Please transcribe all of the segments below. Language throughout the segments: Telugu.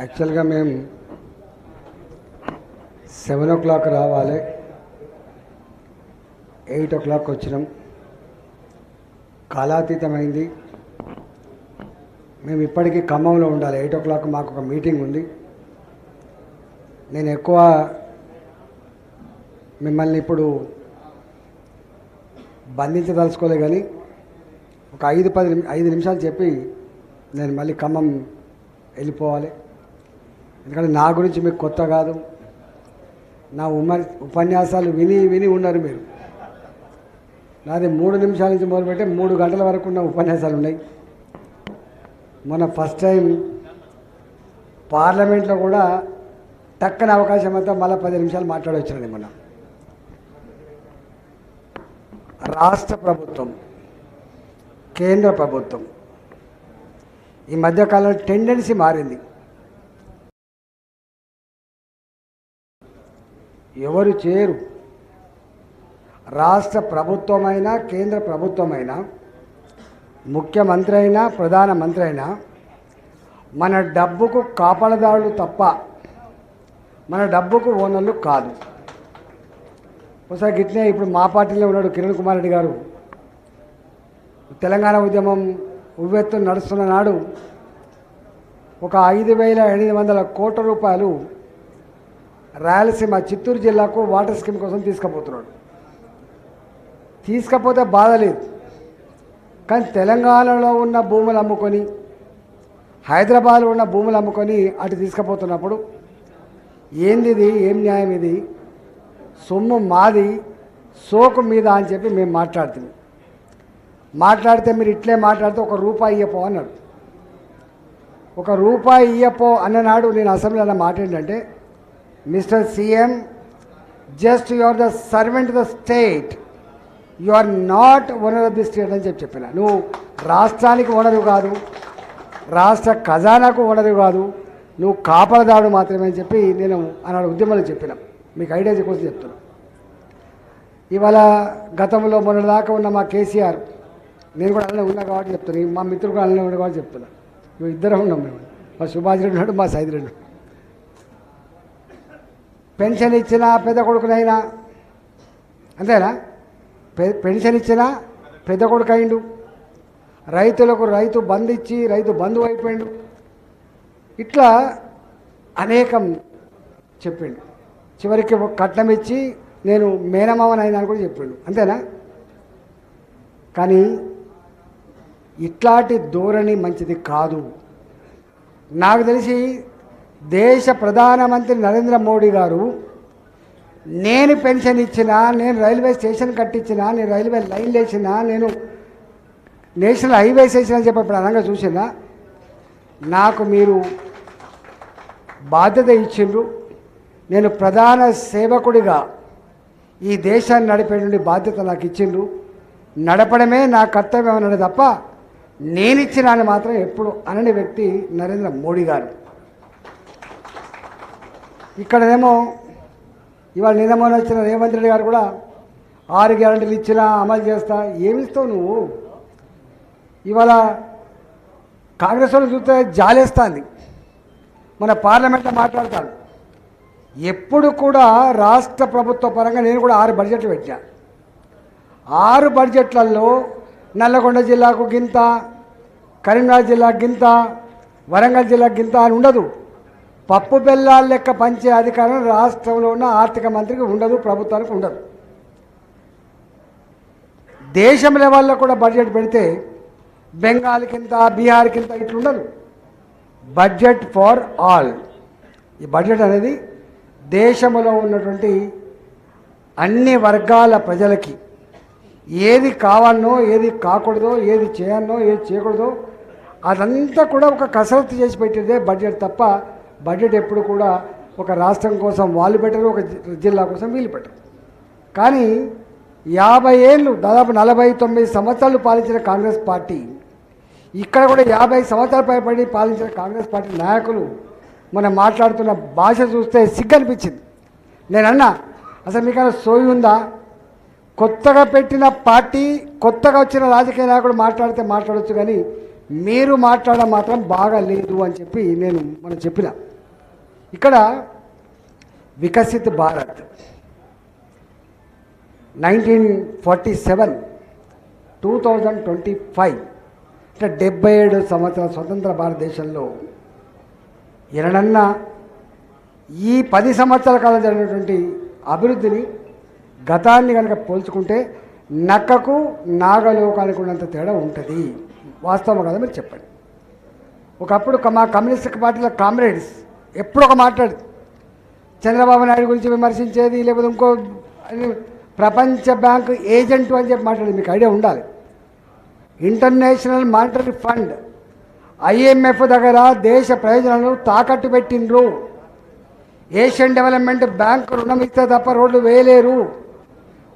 యాక్చువల్గా మేము సెవెన్ ఓ క్లాక్ రావాలి. ఎయిట్ ఓ క్లాక్ వచ్చినాం. కాలాతీతమైంది. మేము ఇప్పటికీ ఖమ్మంలో ఉండాలి. ఎయిట్ ఓ క్లాక్ మాకు ఒక మీటింగ్ ఉంది. నేను ఎక్కువ మిమ్మల్ని ఇప్పుడు బంధించదలుచుకోలే కానీ ఒక ఐదు పది ఐదు నిమిషాలు చెప్పి నేను మళ్ళీ ఖమ్మం వెళ్ళిపోవాలి. ఎందుకంటే నా గురించి మీకు కొత్త కాదు. నా ఉమ ఉపన్యాసాలు విని విని ఉన్నారు మీరు. నాది మూడు నిమిషాల నుంచి మొదలుపెట్టి మూడు గంటల వరకు ఉన్న ఉపన్యాసాలు ఉన్నాయి. మొన్న ఫస్ట్ టైం పార్లమెంట్లో కూడా టక్కన అవకాశం అంతా మళ్ళీ పది నిమిషాలు మాట్లాడొచ్చినది మొన్న. రాష్ట్ర ప్రభుత్వం కేంద్ర ప్రభుత్వం. ఈ మధ్యకాలంలో టెండెన్సీ మారింది. ఎవరు చేయరు. రాష్ట్ర ప్రభుత్వమైనా కేంద్ర ప్రభుత్వమైనా ముఖ్యమంత్రి అయినా ప్రధానమంత్రి అయినా మన డబ్బుకు కాపలదారులు తప్ప మన డబ్బుకు ఓనర్లు కాదు. ఒకసారి గిట్నే ఇప్పుడు మా పార్టీలో ఉన్నాడు కిరణ్ కుమార్ రెడ్డి గారు. తెలంగాణ ఉద్యమం ఉవ్వెత్తు నడుస్తున్న నాడు ఒక ఐదు వేల ఎనిమిది వందల కోట్ల రూపాయలు రాయలసీమ చిత్తూరు జిల్లాకు వాటర్ స్కీమ్ కోసం తీసుకుపోతున్నాడు. తీసుకపోతే బాధ లేదు. కానీ తెలంగాణలో ఉన్న భూములు అమ్ముకొని హైదరాబాద్లో ఉన్న భూములు అమ్ముకొని అటు తీసుకుపోతున్నప్పుడు ఏంది ఇది? ఏం న్యాయం ఇది? సొమ్ము మాది సోకు మీద అని చెప్పి మేము మాట్లాడుతున్నాం. మాట్లాడితే మీరు ఇట్లే మాట్లాడితే ఒక రూపాయి ఇయ్యపో అన్నాడు. ఒక రూపాయి ఇయ్యపో అన్ననాడు నేను అసెంబ్లీలో మాట ఏంటంటే Mr CM just you are the servant the state you are not owner of the state అని చెప్పి చెప్పిన. నువ్వు రాష్ట్రానికి ఓనరు కాదు రాష్ట్ర ఖజానాకు ఓనరు కాదు నువ్వు కాపలదాడు మాత్రమే అని చెప్పి నేను ఆనాడు ఉద్యమంలో చెప్పిన. మీకు ఐడియా కోసం చెప్తున్నా. ఇవాళ గతంలో మొన్నదాకా ఉన్న మా కేసీఆర్ నేను కూడా అలానే ఉన్నా కాబట్టి చెప్తున్నాను మా మిత్రుడు కూడా అలానే ఉన్నా కాబట్టి చెప్తున్నా. మేము ఇద్దరం ఉన్నాం మేము. మా సుభాష్ రెడ్డి ఉన్నాడు మా సైద్ రెడ్డి ఉన్నాడు. పెన్షన్ ఇచ్చినా పెద్ద కొడుకునైనా. అంతేనా? పె- పెన్షన్ ఇచ్చినా పెద్ద కొడుకు అయిండు రైతులకు రైతు బంధు ఇచ్చి రైతు బంధువు అయిపోయిండు. ఇట్లా అనేకం చెప్పిండు. చివరికి కట్నం ఇచ్చి నేను మేనమావనైనా అని కూడా చెప్పిండు. అంతేనా? కానీ ఇట్లాంటి ధోరణి మంచిది కాదు. నాకు తెలిసి దేశ ప్రధానమంత్రి నరేంద్ర మోడీ గారు నేను పెన్షన్ ఇచ్చినా నేను రైల్వే స్టేషన్ కట్టించినా నేను రైల్వే లైన్ లేచినా నేను నేషనల్ హైవేస్ వేసిన అని చెప్పి ఇప్పుడు అనంగా చూసినా నాకు మీరు బాధ్యత ఇచ్చిండ్రు. నేను ప్రధాన సేవకుడిగా ఈ దేశాన్ని నడిపేటువంటి బాధ్యత నాకు ఇచ్చిండ్రు. నడపడమే నా కర్తవ్యం అన్నది తప్ప నేను ఇచ్చిన మాత్రం ఎప్పుడు అనని వ్యక్తి నరేంద్ర మోడీ గారు. ఇక్కడనేమో ఇవాళ నిజమని వచ్చిన రేవంత్ రెడ్డి గారు కూడా ఆరు గ్యారంటీలు ఇచ్చినా అమలు చేస్తా ఏమిస్తావు నువ్వు? ఇవాళ కాంగ్రెస్ వాళ్ళు చూస్తే జాలేస్తుంది. మన పార్లమెంట్లో మాట్లాడతాను ఎప్పుడు కూడా రాష్ట్ర ప్రభుత్వ పరంగా నేను కూడా ఆరు బడ్జెట్లు పెట్టా ఆరు బడ్జెట్లలో నల్లగొండ జిల్లాకు గింత కరీంనగర్ జిల్లాకు గింత వరంగల్ జిల్లాకు గింత అని ఉండదు. పప్పు బెల్లాల లెక్క పంచే అధికారం రాష్ట్రంలో ఉన్న ఆర్థిక మంత్రికి ఉండదు ప్రభుత్వానికి ఉండదు. దేశం లెవెల్లో కూడా బడ్జెట్ పెడితే బెంగాల్ కింద బీహార్ కింద ఇట్లుండదు. Budget for all. ఈ బడ్జెట్ అనేది దేశంలో ఉన్నటువంటి అన్ని వర్గాల ప్రజలకి ఏది కావాలనో ఏది కాకూడదో ఏది చేయాలనో ఏది చేయకూడదో అదంతా కూడా ఒక కసరత్తు చేసి పెట్టేదే బడ్జెట్ తప్ప బడ్జెట్ ఎప్పుడు కూడా ఒక రాష్ట్రం కోసం వాళ్ళు పెట్టరు ఒక జిల్లా కోసం వీళ్ళు పెట్టరు. కానీ యాభై ఏళ్ళు దాదాపు నలభై తొమ్మిది సంవత్సరాలు పాలించిన కాంగ్రెస్ పార్టీ ఇక్కడ కూడా యాభై సంవత్సరాల పైబడి పాలించిన కాంగ్రెస్ పార్టీ నాయకులు మనం మాట్లాడుతున్న భాష చూస్తే సిగ్గనిపించింది. అనిపించింది నేను అసలు మీకైనా సోయి ఉందా? కొత్తగా పెట్టిన పార్టీ కొత్తగా వచ్చిన రాజకీయ నాయకుడు మాట్లాడితే మాట్లాడవచ్చు కానీ మీరు మాట్లాడడం మాత్రం బాగా లేదు అని చెప్పి నేను మనం చెప్పిన. ఇక్కడ Viksit Bharat. Nineteen forty seven two thousand twenty five అంటే డెబ్బై ఏడు సంవత్సరాల స్వతంత్ర భారతదేశంలో ఎనడన్నా ఈ పది సంవత్సరాల కాలం జరిగినటువంటి అభివృద్ధిని గతాన్ని కనుక పోల్చుకుంటే నక్కకు నాగలోకానికి ఉన్నంత తేడా ఉంటుంది. వాస్తవం కదా మీరు చెప్పండి. ఒకప్పుడు మా కమ్యూనిస్ట్ పార్టీలో కామ్రేడ్స్ ఎప్పుడు ఒక మాట్లాడు. చంద్రబాబు నాయుడు గురించి విమర్శించేది లేకపోతే ఇంకో ప్రపంచ బ్యాంకు ఏజెంట్ అని చెప్పి మాట్లాడేది మీకు ఐడియా ఉండాలి. ఇంటర్నేషనల్ మానిటరీ ఫండ్ ఐఎంఎఫ్ దగ్గర దేశ ప్రయోజనాలను తాకట్టు పెట్టిండ్రు. ఏషియన్ డెవలప్మెంట్ బ్యాంక్ రుణం ఇస్తే తప్ప రోడ్లు వేయలేరు.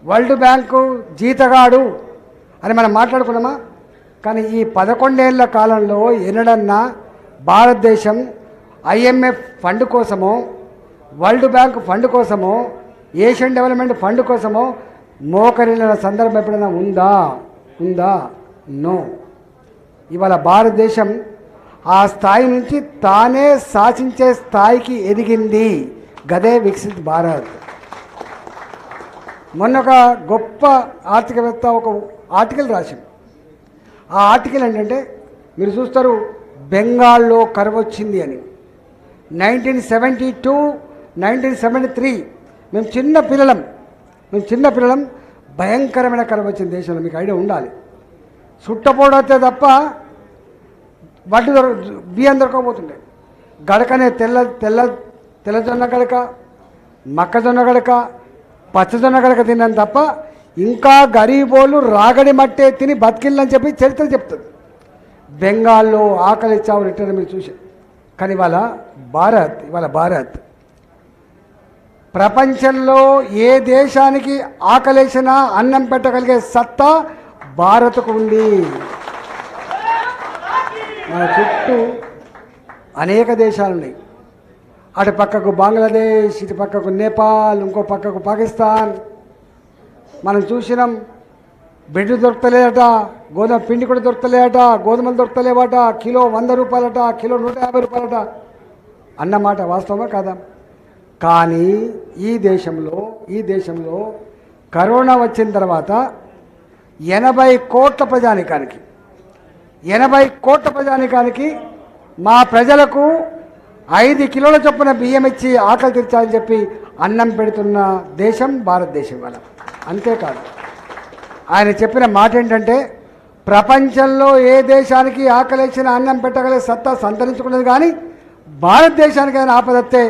వరల్డ్ బ్యాంకు జీతగాడు అని మనం మాట్లాడుకున్నామా? కానీ ఈ పదకొండేళ్ళ కాలంలో ఎన్నడన్నా భారతదేశం ఐఎంఎఫ్ ఫండ్ కోసమో వరల్డ్ బ్యాంక్ ఫండ్ కోసమో ఏషియన్ డెవలప్మెంట్ ఫండ్ కోసమో మోకరిల్లిన సందర్భం ఎప్పుడైనా ఉందా? ఉందా? నో. ఇవాళ భారతదేశం ఆ స్థాయి నుంచి తానే శాసించే స్థాయికి ఎదిగింది గదే వికసిత్ భారత్. మొన్న ఒక గొప్ప ఆర్థికవేత్త ఒక ఆర్టికల్ రాసింది ఆ ఆర్టికల్ ఏంటంటే మీరు చూస్తారు బెంగాల్లో కరువు వచ్చింది అని. Nineteen seventy two nineteen seventy three. మేము చిన్న పిల్లలం. మేము చిన్న పిల్లలం. భయంకరమైన కరువు వచ్చింది దేశంలో మీకు ఐడియా ఉండాలి. సుట్టపోడైతే తప్ప వడ్డు దొర బియ్యం దొరకకపోతుండే. గడకనే తెల్ల తెల్ల తెల్లజొన్న గడక మొక్కజొన్న గడక పచ్చజొన్న గడక తిన్నాను తప్ప ఇంకా గరీబోళ్ళు రాగడి మట్టే తిని బతికిళ్ళని చెప్పి చరిత్ర చెప్తుంది. బెంగాల్లో ఆకలి చావు రిటర్న్ మీరు చూసారు కానీ ఇవాళ భారత్ ఇవాళ భారత్ ప్రపంచంలో ఏ దేశానికి ఆకలేసినా అన్నం పెట్టగలిగే సత్తా భారత్కు ఉంది. మన చుట్టూ అనేక దేశాలు ఉన్నాయి. అటు పక్కకు బంగ్లాదేశ్ ఇటు పక్కకు నేపాల్ ఇంకో పక్కకు పాకిస్తాన్. మనం చూసినాం బెడ్లు దొరకలేదట గోధుమ పిండి కూడా దొరకలేదట గోధుమలు దొరకలేవట కిలో వంద రూపాయలట కిలో నూట యాభై రూపాయలట. అన్నమాట వాస్తవమా కాదా? కానీ ఈ దేశంలో ఈ దేశంలో కరోనా వచ్చిన తర్వాత ఎనభై కోట్ల ప్రజానికానికి ఎనభై కోట్ల ప్రజానికానికి మా ప్రజలకు ఐదు కిలోల చొప్పున బియ్యం ఇచ్చి ఆకలి తీర్చాలని చెప్పి అన్నం పెడుతున్న దేశం భారతదేశం వల్ల అంతేకాదు. ఆయన చెప్పిన మాట ఏంటంటే ప్రపంచంలో ఏ దేశానికి ఆకలేసిన అన్నం పెట్టగలిగే సత్తా సంతరించుకున్నది కానీ భారతదేశానికి అయినా ఆపదత్తే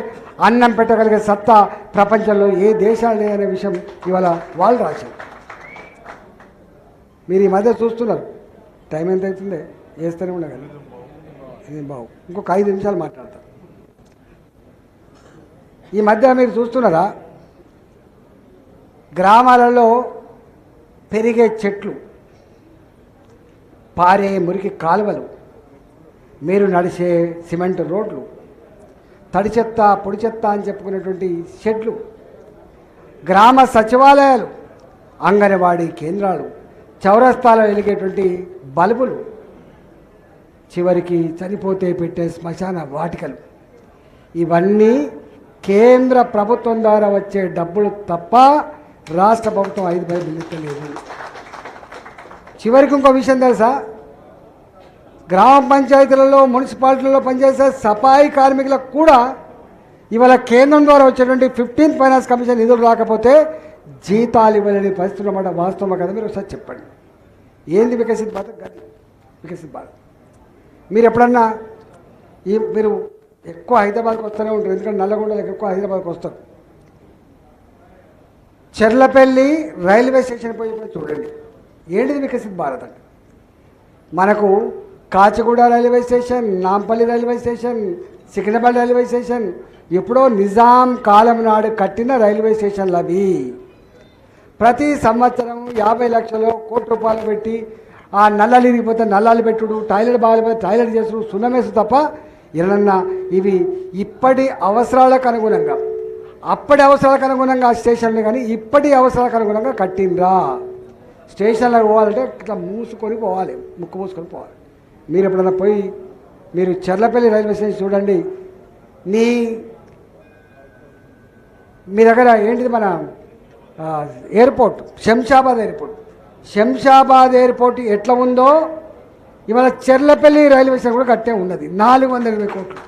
అన్నం పెట్టగలిగే సత్తా ప్రపంచంలో ఏ దేశాలు అనే విషయం ఇవాళ వాళ్ళు రాశారు. మీరు ఈ మధ్య చూస్తున్నారు. టైం ఎంత అవుతుంది? వేస్తూనే ఉండగలి ఇది బావు. ఇంకొక ఐదు నిమిషాలు మాట్లాడతాను ఈ మధ్య మీరు చూస్తున్నారా? గ్రామాలలో పెరిగే చెట్లు పారే మురికి కాలువలు మీరు నడిచే సిమెంట్ రోడ్లు తడి చెత్త పొడి చెత్త అని చెప్పుకునేటువంటి షెడ్లు గ్రామ సచివాలయాలు అంగన్వాడీ కేంద్రాలు చౌరస్తాలో వెలిగేటువంటి బల్బులు చివరికి చనిపోతే పెట్టే శ్మశాన వాటికలు. ఇవన్నీ కేంద్ర ప్రభుత్వం ద్వారా వచ్చే డబ్బులు తప్ప రాష్ట్ర ప్రభుత్వం ఐదు పై బిల్లుతలేదు చివరికి ఇంకో విషయం తెలుసా? గ్రామ పంచాయతీలలో మున్సిపాలిటీలలో పనిచేసే సఫాయి కార్మికులకు కూడా ఇవాళ కేంద్రం ద్వారా వచ్చేటువంటి ఫిఫ్టీన్త్ ఫైనాన్స్ కమిషన్ నిధులు రాకపోతే జీతాలు ఇవ్వలేని పరిస్థితులు అన్నమాట వాస్తవం కదా మీరు ఒకసారి చెప్పండి. ఏంది వికసిత్ భారత్ గది? వికసిత్ భారత్. మీరు ఎప్పుడన్నా ఈ మీరు ఎక్కువ హైదరాబాద్కి వస్తూనే ఉంటారు. ఎందుకంటే నల్లగొండలకు ఎక్కువ హైదరాబాద్కి వస్తారు. చెర్లపల్లి రైల్వే స్టేషన్ పోయి చూడండి. ఏంటిది వికసిత్ భారత్ అంటే? మనకు Kacheguda railway station Nampally railway station Secunderabad railway station ఎప్పుడో నిజాం కాలం నాడు కట్టిన రైల్వే స్టేషన్లు అవి. ప్రతి సంవత్సరం యాభై లక్షలు కోటి రూపాయలు పెట్టి ఆ నల్లాలు ఇరిగిపోతే నల్లాలు పెట్టుడు టాయిలెట్ బాగాలిపోతే టాయిలెట్ చేసుడు సున్నమేసు తప్ప ఎన్నన్నా ఇవి ఇప్పటి అవసరాలకు అనుగుణంగా అప్పటి అవసరాలకు అనుగుణంగా స్టేషన్లు కానీ ఇప్పటి అవసరాలకు అనుగుణంగా కట్టిండ్రా. స్టేషన్లకు పోవాలంటే ఇట్లా మూసుకొని పోవాలి ముక్కు మూసుకొని పోవాలి. మీరు ఎప్పుడైనా పోయి మీరు చెర్లపల్లి రైల్వే స్టేషన్ చూడండి. నీ మీ దగ్గర ఏంటిది మన airport Shamshabad airport. Shamshabad airport ఎట్లా ఉందో ఇవాళ చెర్లపల్లి రైల్వే స్టేషన్ కూడా కట్టే ఉన్నది. నాలుగు వందల ఇరవై కోట్లు.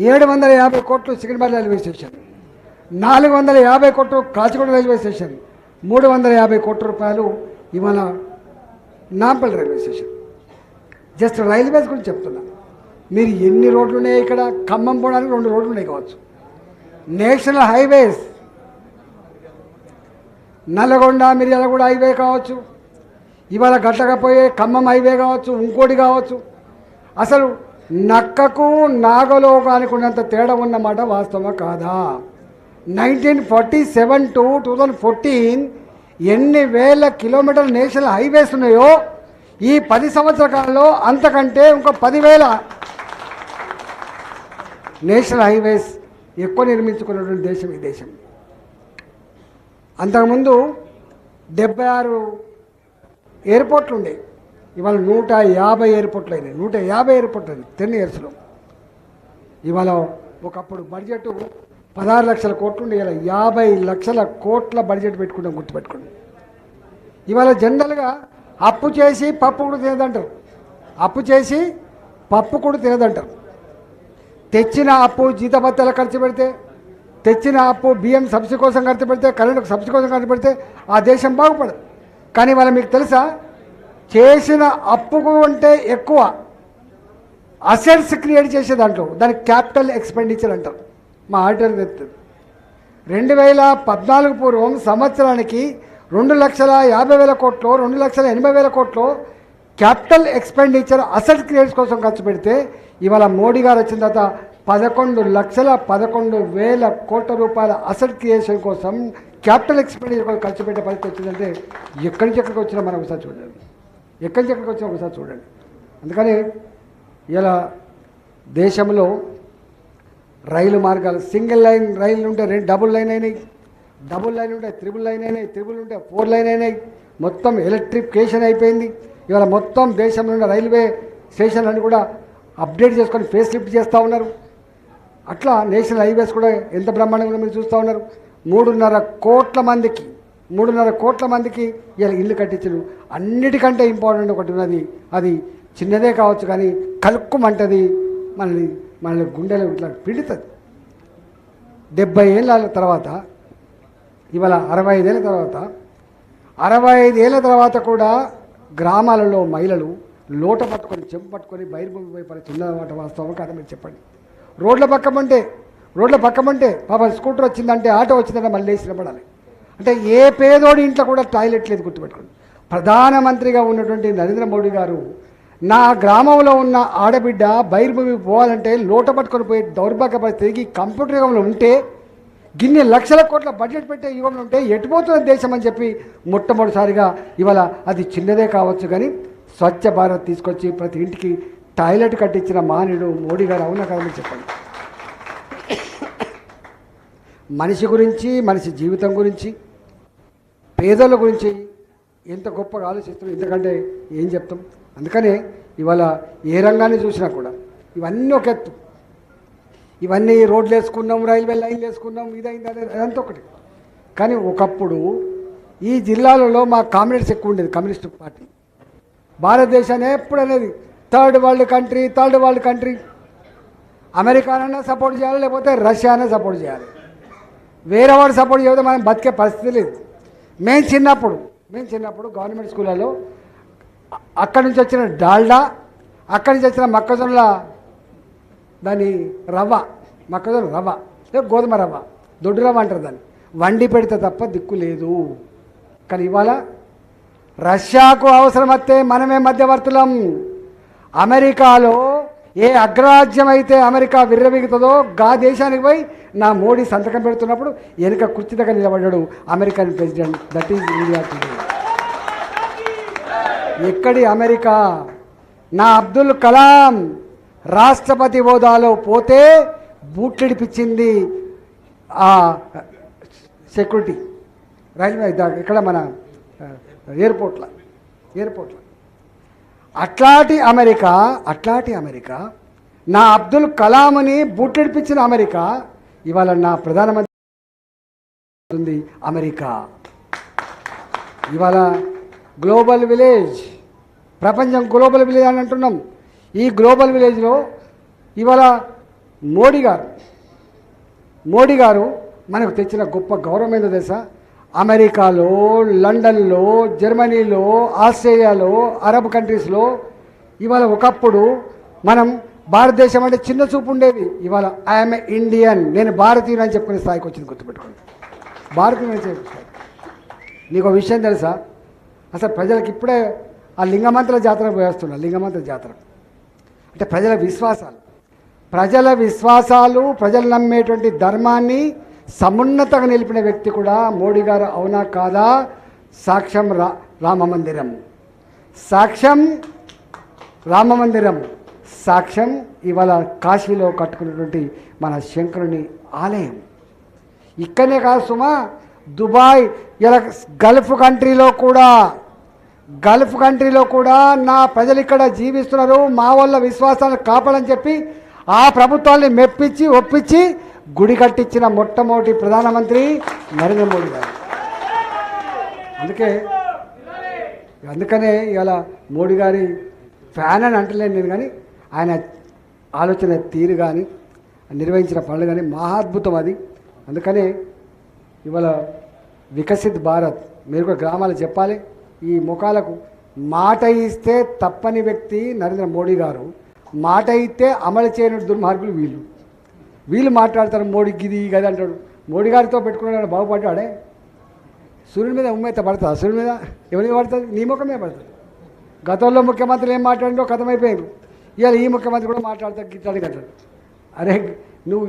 ఏడు వందల యాభై కోట్లు సికింద్రాబాద్ రైల్వే స్టేషన్ నాలుగు వందల యాభై కోట్లు కాచిగూడ రైల్వే స్టేషన్ మూడు వందల యాభై కోట్ల రూపాయలు ఇవాళ Nampally railway station just railways గురించి చెప్తున్నా. మీరు ఎన్ని రోడ్లు ఉన్నాయి ఇక్కడ? ఖమ్మం పోవడానికి రెండు రోడ్లు ఉన్నాయి కావచ్చు. National highways. Nalgonda Miryalaguda highway కావచ్చు. ఇవాళ గట్టకపోయే ఖమ్మం హైవే కావచ్చు ఇంకోటి కావచ్చు. అసలు నక్కకు నాగలోకానికి ఉన్నంత తేడా ఉన్నమాట వాస్తవం కాదా? Nineteen forty seven to two thousand fourteen ఎన్ని వేల కిలోమీటర్ల నేషనల్ హైవేస్ ఉన్నాయో ఈ పది సంవత్సరాల కాలంలో అంతకంటే ఇంకో పదివేల నేషనల్ హైవేస్ ఎక్కువ నిర్మించుకున్నటువంటి దేశం ఈ దేశం. అంతకుముందు డెబ్బై ఆరు ఎయిర్పోర్ట్లు ఉండే. ఇవాళ నూట యాభై ఎయిర్పోర్ట్లు అయినాయి నూట యాభై ఎయిర్పోర్ట్లు అయినాయి టెన్ ఇయర్స్లో. ఇవాళ ఒకప్పుడు బడ్జెట్ పదహారు లక్షల కోట్లు ఉండే ఇలా యాభై లక్షల కోట్ల బడ్జెట్ పెట్టుకుంటాం గుర్తుపెట్టుకోండి. ఇవాళ జనరల్గా అప్పు చేసి పప్పు కూడా తినదంటారు. అప్పు చేసి పప్పు కూడా తినదంటారు. తెచ్చిన అప్పు జీతభత్యాలు ఖర్చు పెడితే తెచ్చిన అప్పు బియ్యం సబ్సిడీ కోసం ఖర్చు పెడితే కరెంటు సబ్సిడీ కోసం ఖర్చు పెడితే ఆ దేశం బాగుపడదు. కానీ వాళ్ళ మీకు తెలుసా? చేసిన అప్పుకు అంటే ఎక్కువ అసెట్స్ క్రియేట్ చేసే దాంట్లో దానికి క్యాపిటల్ ఎక్స్పెండిచర్ అంటారు. మా ఆడిటర్ చెప్తుంది. రెండు వేల పద్నాలుగు పూర్వం సంవత్సరానికి రెండు లక్షల యాభై వేల కోట్లు రెండు లక్షల ఎనభై వేల కోట్లు క్యాపిటల్ ఎక్స్పెండిచర్ అసెట్ క్రియేట్స్ కోసం ఖర్చు పెడితే ఇవాళ మోడీ గారు వచ్చిన తర్వాత పదకొండు లక్షల పదకొండు వేల కోట్ల రూపాయల అసెట్ క్రియేషన్ కోసం క్యాపిటల్ ఎక్స్పెండిచర్ కోసం ఖర్చు పెట్టే పరిస్థితి వచ్చిందంటే ఎక్కడి నుంచి ఎక్కడికి వచ్చినా మనం ఒకసారి చూడండి. ఎక్కడి నుంచి ఎక్కడికి వచ్చినా ఒకసారి చూడండి. అందుకని ఇలా దేశంలో రైలు మార్గాలు సింగిల్ లైన్ రైలు ఉంటే రెండు డబుల్ లైన్ అయినాయి డబుల్ లైన్ ఉంటే త్రిబుల్ లైన్ అయినాయి త్రిబుల్ ఉంటే ఫోర్ లైన్ అయినాయి మొత్తం ఎలక్ట్రిఫికేషన్ అయిపోయింది. ఇవాళ మొత్తం దేశంలో ఉన్న రైల్వే స్టేషన్లన్నీ కూడా అప్డేట్ చేసుకొని ఫేస్ లిఫ్ట్ చేస్తూ ఉన్నారు. అట్లా నేషనల్ హైవేస్ కూడా ఎంత బ్రహ్మాండంగా మీరు చూస్తూ ఉన్నారు. మూడున్నర కోట్ల మందికి మూడున్నర కోట్ల మందికి ఇలా ఇల్లు కట్టించరు. అన్నిటికంటే ఇంపార్టెంట్ ఒకటి ఉన్నది అది చిన్నదే కావచ్చు కానీ కలుక్కుమంటది. మనల్ని మనల్ని గుండెలు ఇట్లా పిండుతుంది. డెబ్బై ఏళ్ళ తర్వాత ఇవాళ అరవై ఐదేళ్ళ తర్వాత అరవై ఐదేళ్ళ తర్వాత కూడా గ్రామాలలో మహిళలు లోట పట్టుకొని చెంపు పట్టుకొని బహిర్భూమి పోయి పరిస్థితి వాస్తవం కాదు మీరు చెప్పండి. రోడ్ల పక్కమంటే రోడ్ల పక్కమంటే పాప స్కూటర్ వచ్చిందంటే ఆటో వచ్చిందంటే మళ్ళీ లేచి అంటే ఏ పేదోడి ఇంట్లో కూడా టాయిలెట్ లేదు గుర్తుపెట్టుకోండి. ప్రధానమంత్రిగా ఉన్నటువంటి నరేంద్ర మోడీ గారు నా గ్రామంలో ఉన్న ఆడబిడ్డ బయలుభూమికి పోవాలంటే లోట పట్టుకొని పోయి దౌర్భాగ్య పరిస్థితికి కంప్యూటర్ యుగంలో ఉంటే గిన్ని లక్షల కోట్ల బడ్జెట్ పెట్టే యుగంలో ఉంటే ఎటుపోతున్న దేశం అని చెప్పి మొట్టమొదటిసారిగా ఇవాళ అది చిన్నదే కావచ్చు కానీ స్వచ్ఛ భారత్ తీసుకొచ్చి ప్రతి ఇంటికి టాయిలెట్ కట్టించిన మానేడు మోడీ గారు అవునా కదా చెప్పండి. మనిషి గురించి మనిషి జీవితం గురించి పేదల గురించి ఎంత గొప్పగా ఆలోచిస్తాం ఎందుకంటే ఏం చెప్తాం? అందుకనే ఇవాళ ఏ రంగాన్ని చూసినా కూడా ఇవన్నీ ఒక ఎత్తు. ఇవన్నీ రోడ్లు వేసుకున్నాం రైల్వే లైన్లు వేసుకున్నాం ఇదైంది అదే అదంతా ఒకటి. కానీ ఒకప్పుడు ఈ జిల్లాలలో మా కామ్రేడ్స్ ఎక్కువ ఉండేది కమ్యూనిస్ట్ పార్టీ. భారతదేశాన్ని ఎప్పుడు అనేది third world country third world country. అమెరికానన్నా support చేయాలి లేకపోతే రష్యానే సపోర్ట్ చేయాలి. వేరే వాడు సపోర్ట్ చేయకపోతే మనం బతికే పరిస్థితి లేదు. మేము చిన్నప్పుడు మేము చిన్నప్పుడు గవర్నమెంట్ స్కూళ్ళలో అక్కడి నుంచి వచ్చిన డాల్డా అక్కడి నుంచి వచ్చిన మొక్కజొన్నల దాని రవ్వ మొక్కజొన్న రవ్వ లేదా గోధుమ రవ్వ దొడ్డు రవ్వ అంటారు దాన్ని. వండి పెడితే తప్ప దిక్కు లేదు. కానీ ఇవాళ రష్యాకు అవసరమైతే మనమే మధ్యవర్తులం. అమెరికాలో ఏ అగ్రరాజ్యం అయితే అమెరికా విర్రవీగుతుందో గా దేశానికి పోయి నా మోడీ సంతకం పెడుతున్నప్పుడు వెనుక కుర్చీ దగ్గర నిలబడ్డాడు American president. That is India ఎక్కడి అమెరికా? నా అబ్దుల్ కలాం రాష్ట్రపతి హోదాలో పోతే బూట్లిడిపించింది ఆ సెక్యూరిటీ. రైల్వే ఇక్కడ మన ఎయిర్పోర్ట్లో ఎయిర్పోర్ట్లో. అట్లాంటి అమెరికా అట్లాంటి అమెరికా నా అబ్దుల్ కలాంని బూట్లిడిపించిన అమెరికా ఇవాళ నా ప్రధానమంత్రి అమెరికా. ఇవాళ గ్లోబల్ విలేజ్ ప్రపంచం గ్లోబల్ విలేజ్ అని అంటున్నాం. ఈ గ్లోబల్ విలేజ్లో ఇవాళ మోడీ గారు మోడీ గారు మనకు తెచ్చిన గొప్ప గౌరవం ఏందో తెలుసా? అమెరికాలో లండన్లో జర్మనీలో ఆస్ట్రేలియాలో అరబ్ కంట్రీస్లో ఇవాళ ఒకప్పుడు మనం భారతదేశం అంటే చిన్న చూపు ఉండేది. ఇవాళ ఐఎమ్ ఇండియన్. నేను భారతీయుడు అని చెప్పుకునే స్థాయికి వచ్చింది గుర్తుపెట్టుకోండి. భారతీయుడు అని స్థాయి. నీకు ఒక విషయం తెలుసా? అసలు ప్రజలకు ఇప్పుడే ఆ లింగమంతుల జాతర పోయేస్తున్నా లింగమంతుల జాతర. అంటే ప్రజల విశ్వాసాలు. ప్రజల విశ్వాసాలు ప్రజలు నమ్మేటువంటి ధర్మాన్ని సమున్నతగా నిలిపిన వ్యక్తి కూడా మోడీ గారు అవునా కాదా? సాక్ష్యం రా రామ మందిరం. సాక్ష్యం రామ మందిరం. సాక్ష్యం ఇవాళ కాశీలో కట్టుకున్నటువంటి మన శంకరుని ఆలయం. ఇక్కడనే కాదు సుమా దుబాయ్ ఇలా గల్ఫ్ కంట్రీలో కూడా గల్ఫ్ కంట్రీలో కూడా నా ప్రజలు ఇక్కడ జీవిస్తున్నారు మా వల్ల విశ్వాసాలను కాపాడని చెప్పి ఆ ప్రభుత్వాన్ని మెప్పించి ఒప్పించి గుడి కట్టించిన మొట్టమొదటి ప్రధానమంత్రి నరేంద్ర మోడీ గారు. అందుకే అందుకనే ఇవాళ మోడీ గారి ఫ్యాన్ అని అంటలేను నేను కానీ ఆయన ఆలోచన తీరు కానీ నిర్వహించిన పనులు కానీ మహాద్భుతం అది. అందుకనే ఇవాళ వికసిత్ భారత్ మీరు కూడా గ్రామాలు చెప్పాలి ఈ ముఖాలకు మాట ఇస్తే తప్పని వ్యక్తి నరేంద్ర మోడీ గారు. మాట ఇస్తే అమలు చేయని దుర్మార్గులు వీళ్ళు. వీళ్ళు మాట్లాడతారు మోడీకి ఇది ఇది అంటాడు. మోడీ గారితో పెట్టుకున్నాడు బాగుపడ్డాడే. సూర్యుని మీద ఉమ్మెత్త పడుతుంది సూర్యుని మీద ఎవరి పడుతుంది? నీ ముఖమే పడుతుంది. గతంలో ముఖ్యమంత్రులు ఏం మాట్లాడిందో కథమైపోయారు ఇవాళ ఈ ముఖ్యమంత్రి కూడా మాట్లాడతాడు గిట్టాడు అంటాడు. అరే నువ్వు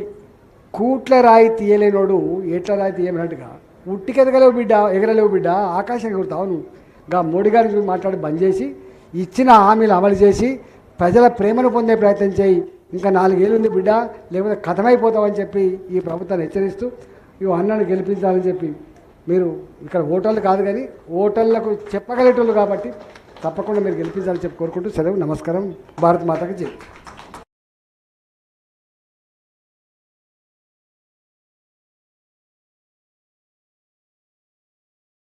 కూట్ల రాయి తీయలేనోడు ఎట్ల రాయి తీయమన్నట్టుగా ఉట్టికి ఎదగలేవు బిడ్డ ఎగరలేవు బిడ్డ ఆకాశం ఎగురుతావు నువ్వు? గా మోడీ గారి మాట్లాడి బంద్ చేసి ఇచ్చిన హామీలు అమలు చేసి ప్రజల ప్రేమను పొందే ప్రయత్నం చేయి. ఇంకా నాలుగేళ్ళు ఉంది బిడ్డ లేకపోతే కథమైపోతామని చెప్పి ఈ ప్రభుత్వాన్ని హెచ్చరిస్తూ ఈ అన్నను గెలిపించాలని చెప్పి మీరు ఇక్కడ ఓటర్లు కాదు కానీ ఓటర్లకు చెప్పగలేటోళ్ళు కాబట్టి తప్పకుండా మీరు గెలిపించాలని చెప్పి కోరుకుంటూ సెలవు నమస్కారం భారత్ మాతకి చెప్పి